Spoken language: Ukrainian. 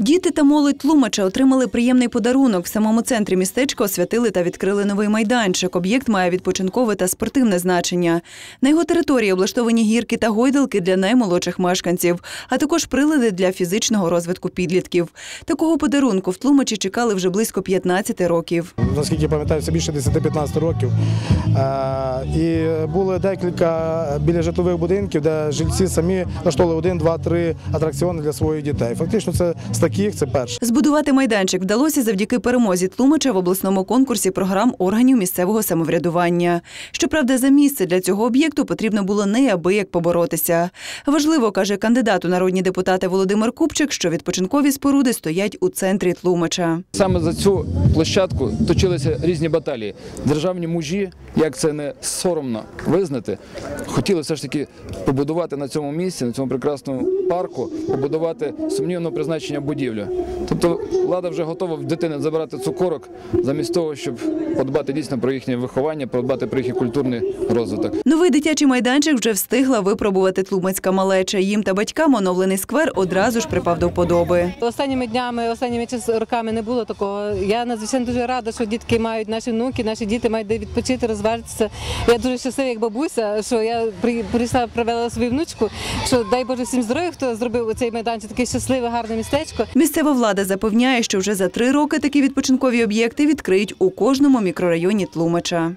Діти та молодь Тлумача отримали приємний подарунок. В самому центрі містечка освятили та відкрили новий майданчик. Об'єкт має відпочинкове та спортивне значення. На його території облаштовані гірки та гойдалки для наймолодших мешканців, а також прилади для фізичного розвитку підлітків. Такого подарунку в Тлумачі чекали вже близько 15 років. наскільки пам'ятаю, це більше 10-15 років. Е, І було декілька біля житлових будинків, де жильці самі наштовхнули один, два, три атракціони для своїх дітей. Фактично, це таких це перше. Збудувати майданчик вдалося завдяки перемозі Тлумача в обласному конкурсі програм органів місцевого самоврядування. Щоправда, за місце для цього об'єкту потрібно було неабияк поборотися. Важливо, каже кандидат у народні депутати Володимир Купчик, що відпочинкові споруди стоять у центрі Тлумача. Саме за цю площадку точилися різні баталії. Державні мужі, як це не соромно визнати, хотіли все ж таки побудувати на цьому місці, на цьому прекрасному парку, побудувати сумнівного призначення будівлю. Тобто влада вже готова в дитини забирати цукорок, замість того, щоб подбати дійсно про їхнє виховання, подбати про їхній культурний розвиток. Новий дитячий майданчик вже встигла випробувати тлумацька малеча. Їм та батькам оновлений сквер одразу ж припав до вподоби. Останніми днями, останніми час- роками не було такого. Я надзвичайно дуже рада, що дітки мають наші внуки, наші діти мають де відпочити, розважитися. Я дуже щаслива, як бабуся, що я при- прийшла, привела свою внучку. Що дай Боже всім здоров'я, хто зробив цей майданчик, таке щасливе, гарне містечко. Місцева влада запевняє, що вже за три роки такі відпочинкові об'єкти відкриють у кожному мікрорайоні Тлумача.